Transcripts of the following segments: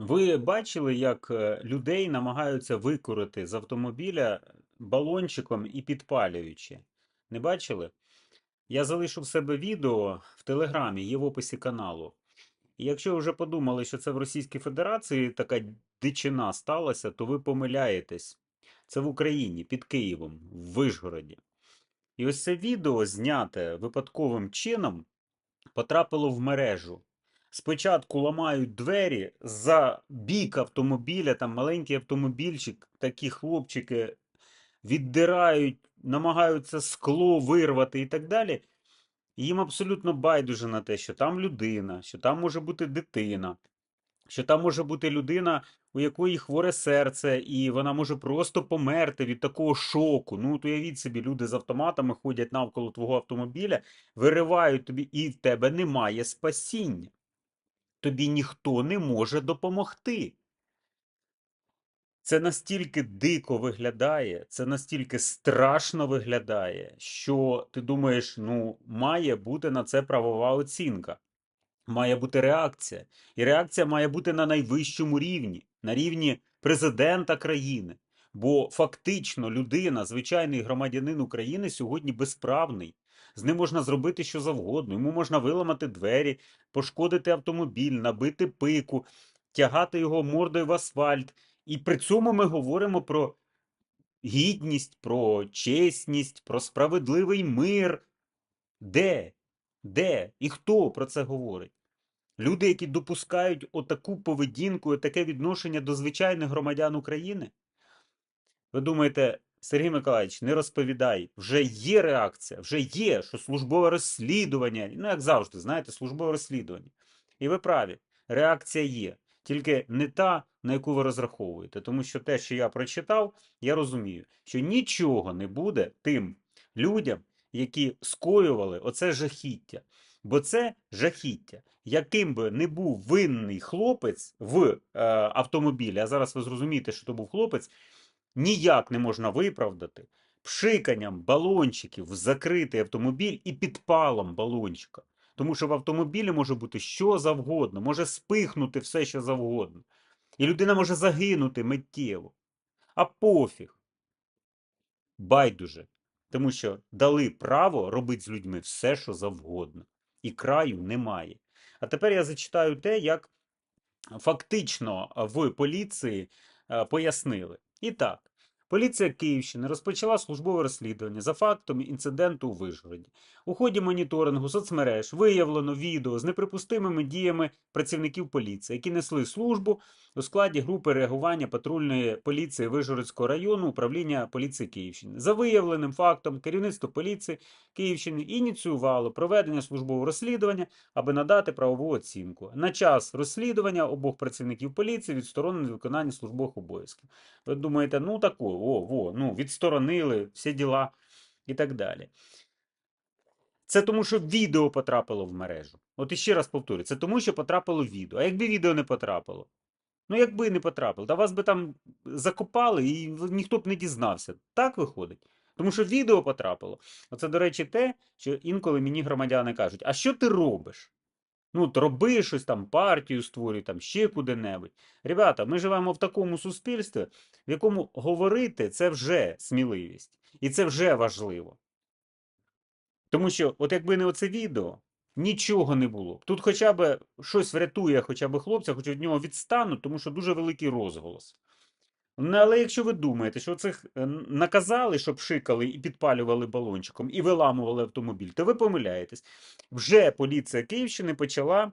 Ви бачили, як е, людей намагаються викурити з автомобіля балончиком і підпалюючи? Не бачили? Я залишу в себе відео в Телеграмі, є в описі каналу. І якщо вже подумали, що це в Російській Федерації така дичина сталася, то ви помиляєтесь. Це в Україні, під Києвом, в Вишгороді. І ось це відео, зняте випадковим чином, потрапило в мережу. Спочатку ламають двері за бік автомобіля, там маленький автомобільчик, такі хлопчики віддирають, намагаються скло вирвати і так далі. Їм абсолютно байдуже на те, що там людина, що там може бути дитина, що там може бути людина, у якої хворе серце, і вона може просто померти від такого шоку. Ну, от уявіть собі, люди з автоматами ходять навколо твого автомобіля, виривають тобі, і в тебе немає спасіння. Тобі ніхто не може допомогти. Це настільки дико виглядає, це настільки страшно виглядає, що ти думаєш, ну, має бути на це правова оцінка, має бути реакція. І реакція має бути на найвищому рівні, на рівні президента країни. Бо фактично людина, звичайний громадянин України, сьогодні безправний. З ним можна зробити що завгодно. Йому можна виламати двері, пошкодити автомобіль, набити пику, тягати його мордою в асфальт. І при цьому ми говоримо про гідність, про чесність, про справедливий мир. Де? Де? І хто про це говорить? Люди, які допускають отаку поведінку, таке відношення до звичайних громадян України? Ви думаєте, Сергій Миколаївич, не розповідай, вже є реакція, вже є, що службове розслідування, ну, як завжди, знаєте, службове розслідування. І ви праві, реакція є. Тільки не та, на яку ви розраховуєте. Тому що те, що я прочитав, я розумію, що нічого не буде тим людям, які скоювали оце жахіття. Бо це жахіття. Яким би не був винний хлопець в е, автомобілі, а зараз ви зрозумієте, що то був хлопець, ніяк не можна виправдати пшиканням балончиків в закритий автомобіль і підпалом балончика. Тому що в автомобілі може бути що завгодно, може спихнути все, що завгодно. І людина може загинути миттєво. А пофіг. Байдуже. Тому що дали право робити з людьми все, що завгодно. І краю немає. А тепер я зачитаю те, як фактично в поліції е, пояснили. І так, поліція Київщини розпочала службове розслідування за фактом інциденту у Вишгороді. У ході моніторингу соцмереж виявлено відео з неприпустимими діями працівників поліції, які несли службу у складі групи реагування патрульної поліції Вишгородського району управління поліції Київщини. За виявленим фактом, керівництво поліції Київщини ініціювало проведення службового розслідування, аби надати правову оцінку. На час розслідування обох працівників поліції відсторонено від виконання службових обов'язків. Ви думаєте, ну тако, о, во, ну відсторонили всі діла і так далі. Це тому, що відео потрапило в мережу. От іще раз повторю, це тому, що потрапило відео. А якби відео не потрапило? Ну, якби не потрапило, та вас би там закопали і ніхто б не дізнався. Так виходить. Тому що відео потрапило. Оце, до речі, те, що інколи мені громадяни кажуть: а що ти робиш? Ну, от роби щось там, партію створюй, там ще куди-небудь. Ребята, ми живемо в такому суспільстві, в якому говорити це вже сміливість. І це вже важливо. Тому що, от якби не оце відео, нічого не було. Тут хоча б щось врятує хоча б хлопця, хоч від нього відстануть, тому що дуже великий розголос. Ну, але якщо ви думаєте, що цих е, наказали, щоб шикали і підпалювали балончиком, і виламували автомобіль, то ви помиляєтесь. Вже поліція Київщини почала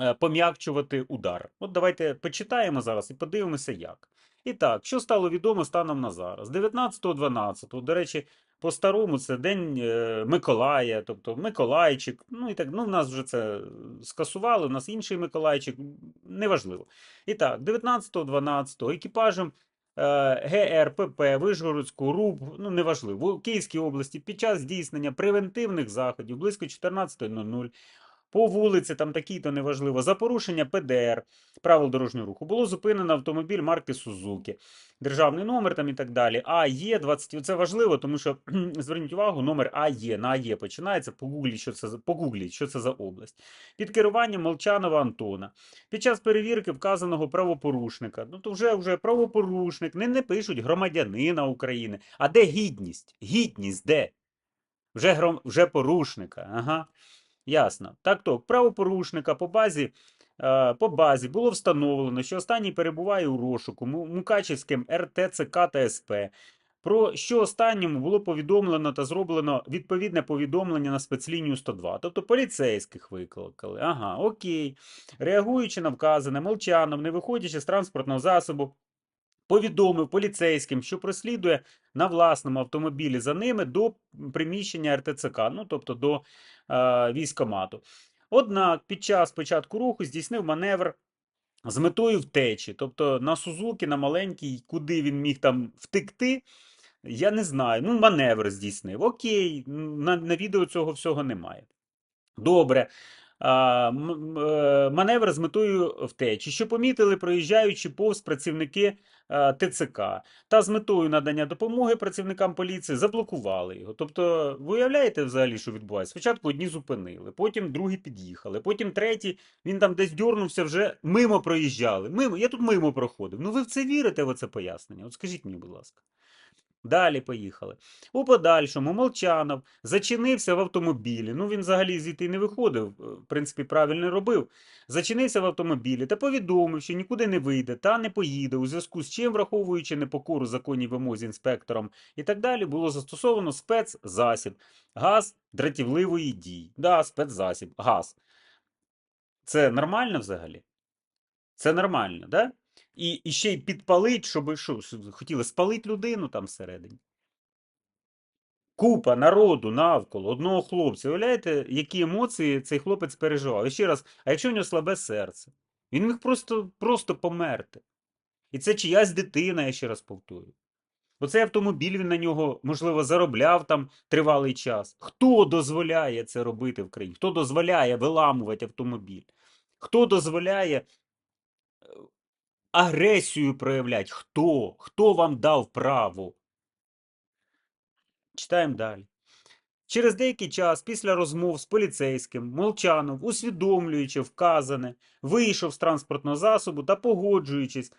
е, пом'якчувати удар. От давайте почитаємо зараз і подивимося, як. І так, що стало відомо станом на зараз? 19.12, до речі, по-старому це День е, Миколая, тобто Миколайчик. Ну і так, ну в нас вже це скасували, у нас інший Миколайчик, неважливо. І так, 19-12 екіпажем е, ГРПП Вишгородську РУБ, ну неважливо, у Київській області під час здійснення превентивних заходів близько 14.00 по вулиці, там такій-то неважливо, за порушення ПДР, правил дорожнього руху, було зупинено автомобіль марки Сузуки, державний номер там і так далі. АЄ 20. Це важливо, тому що зверніть увагу, номер АЄ на АЄ починається. Погугліть, що це погугліть, що це за область. Під керуванням Молчанова Антона. Під час перевірки вказаного правопорушника. Ну то вже вже правопорушник. Не, не пишуть громадянина України. А де гідність? Гідність де? Вже гром, вже порушника. Ага. Ясно. Так то, правопорушника по базі, е, по базі було встановлено, що останній перебуває у розшуку Мукачівським РТЦК та СП. Про що останньому було повідомлено та зроблено відповідне повідомлення на спецлінію 102. Тобто поліцейських викликали. Ага, окей. Реагуючи на вказане, Молчанов, не виходячи з транспортного засобу, повідомив поліцейським, що прослідує на власному автомобілі за ними до приміщення РТЦК, ну тобто до е, військомату. Однак під час початку руху здійснив маневр з метою втечі. Тобто на Сузуки, на маленькій, куди він міг там втекти, я не знаю. Ну, маневр здійснив. Окей, на, на відео цього всього немає. Добре. Е, маневр з метою втечі, що помітили, проїжджаючи повз працівники ТЦК, та з метою надання допомоги працівникам поліції заблокували його. Тобто, ви уявляєте взагалі, що відбувається? Спочатку одні зупинили, потім другі під'їхали, потім третій, він там десь дьорнувся, вже мимо проїжджали. Мимо, я тут мимо проходив. Ну ви в це вірите, в це пояснення? От скажіть мені, будь ласка. Далі поїхали. У подальшому Молчанов зачинився в автомобілі. Ну, він взагалі звідти не виходив, е, в принципі, правильно робив. Зачинився в автомобілі та повідомив, що нікуди не вийде та не поїде, у зв'язку з чим, враховуючи непокору законній вимозі інспектором і так далі, було застосовано спецзасіб. Газ дратівливої дії. Да, спецзасіб, газ. Це нормально взагалі? Це нормально, да? І, і ще й підпалить, щоб що, хотіли спалити людину там всередині. Купа народу навколо одного хлопця. Уявляєте, які емоції цей хлопець переживав? І ще раз, а якщо в нього слабе серце? Він міг просто, просто померти. І це чиясь дитина, я ще раз повторюю. Оцей автомобіль він на нього, можливо, заробляв там тривалий час. Хто дозволяє це робити в країні? Хто дозволяє виламувати автомобіль? Хто дозволяє е, агресію проявляти? Хто? Хто вам дав право? Читаємо далі. Через деякий час після розмов з поліцейським Молчанов, усвідомлюючи вказане, вийшов з транспортного засобу та погоджуючись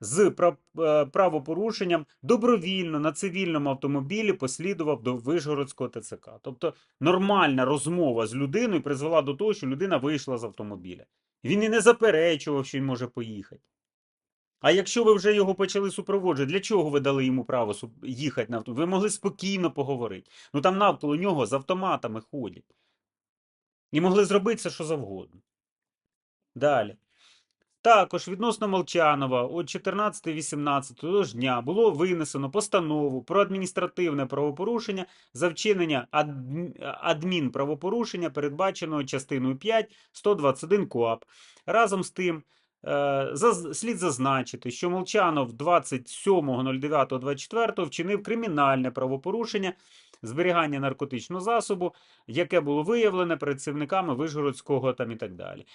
з е, правопорушенням, добровільно на цивільному автомобілі послідував до Вишгородського ТЦК. Тобто нормальна розмова з людиною призвела до того, що людина вийшла з автомобіля. Він і не заперечував, що він може поїхати. А якщо ви вже його почали супроводжувати, для чого ви дали йому право їхати на автомобілі? Ви могли спокійно поговорити. Ну там навколо нього з автоматами ходять. І могли зробити все, що завгодно. Далі. Також відносно Молчанова от 14-18 дня було винесено постанову про адміністративне правопорушення за вчинення адмінправопорушення, передбаченого частиною 5 121 КОАП. Разом з тим, слід зазначити, що Молчанов 27.09.24 вчинив кримінальне правопорушення зберігання наркотичного засобу, яке було виявлене працівниками Вишгородського там і так далі.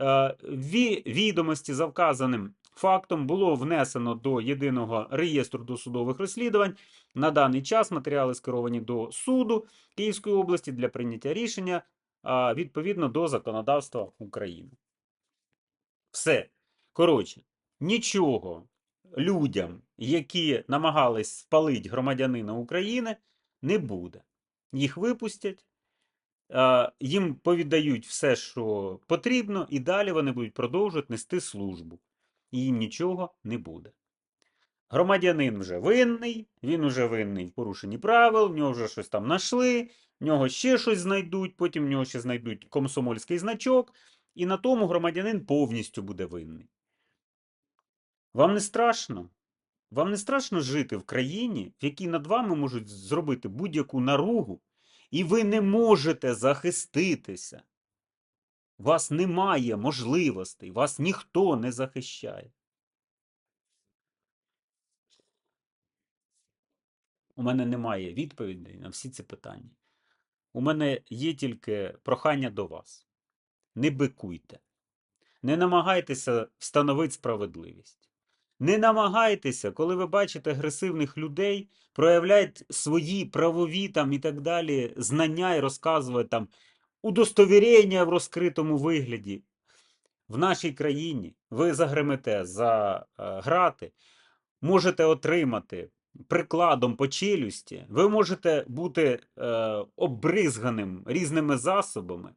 Е, ві- Відомості за вказаним фактом було внесено до єдиного реєстру досудових розслідувань. На даний час матеріали скеровані до суду Київської області для прийняття рішення відповідно до законодавства України. Все. Коротше, нічого людям, які намагались спалити громадянина України, не буде. Їх випустять, їм повідають все, що потрібно, і далі вони будуть продовжувати нести службу. І їм нічого не буде. Громадянин вже винний, він вже винний в порушенні правил, в нього вже щось там знайшли, в нього ще щось знайдуть, потім в нього ще знайдуть комсомольський значок, і на тому громадянин повністю буде винний. Вам не страшно? Вам не страшно жити в країні, в якій над вами можуть зробити будь-яку наругу, і ви не можете захиститися? У вас немає можливостей, вас ніхто не захищає. У мене немає відповідей на всі ці питання. У мене є тільки прохання до вас. Не бикуйте. Не намагайтеся встановити справедливість. Не намагайтеся, коли ви бачите агресивних людей, проявляти свої правові там і так далі знання і розказувати там удостовірення в розкритому вигляді. В нашій країні ви загремете за е, грати, можете отримати прикладом по челюсті, ви можете бути е, обризганим різними засобами,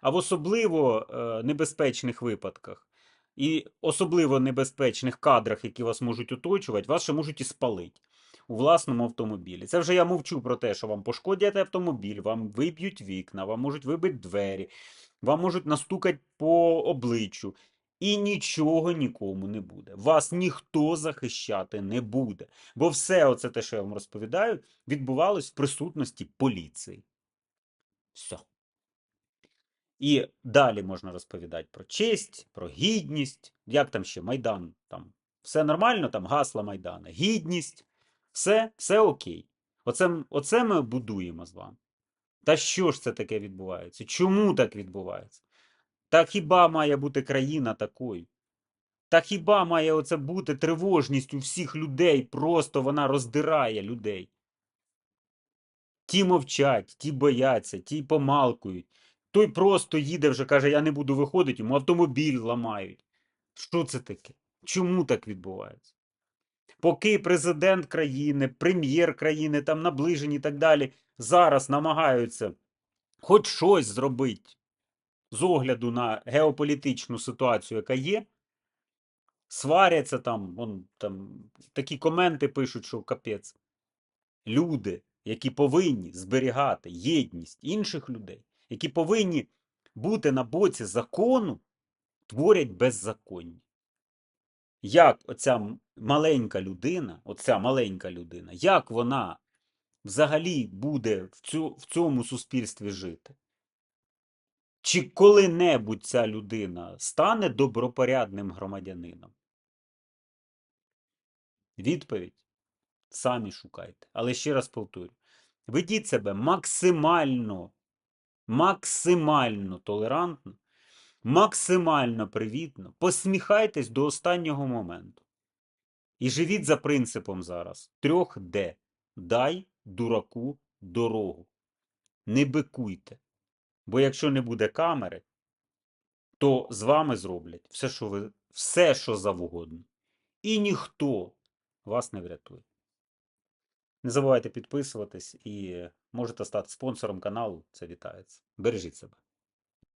а в особливо е, небезпечних випадках і особливо небезпечних кадрах, які вас можуть оточувати, вас ще можуть і спалити у власному автомобілі. Це вже я мовчу про те, що вам пошкодять автомобіль, вам виб'ють вікна, вам можуть вибити двері, вам можуть настукати по обличчю. І нічого нікому не буде. Вас ніхто захищати не буде. Бо все оце те, що я вам розповідаю, відбувалось в присутності поліції. Все. І далі можна розповідати про честь, про гідність. Як там ще Майдан? Там все нормально, там гасла Майдана. Гідність, все, все окей. Оце, оце ми будуємо з вами. Та що ж це таке відбувається? Чому так відбувається? Та хіба має бути країна такою? Та хіба має оце бути тривожність у всіх людей? Просто вона роздирає людей. Ті мовчать, ті бояться, ті помалкують. Той просто їде вже, каже, я не буду виходити, йому автомобіль ламають. Що це таке? Чому так відбувається? Поки президент країни, прем'єр країни, там наближені і так далі, зараз намагаються хоч щось зробити з огляду на геополітичну ситуацію, яка є, сваряться там, вон, там такі коменти пишуть, що капець. Люди, які повинні зберігати єдність інших людей, які повинні бути на боці закону, творять беззаконня. Як оця маленька людина, оця маленька людина, як вона взагалі буде в, цю, в цьому суспільстві жити? Чи коли-небудь ця людина стане добропорядним громадянином? Відповідь самі шукайте. Але ще раз повторю: ведіть себе максимально, максимально толерантно, максимально привітно, посміхайтесь до останнього моменту. І живіть за принципом зараз трьох Д. Дай дураку дорогу. Не бикуйте. Бо якщо не буде камери, то з вами зроблять все, що ви, все, що завгодно. І ніхто вас не врятує. Не забувайте підписуватись і можете стати спонсором каналу. Це вітається. Бережіть себе.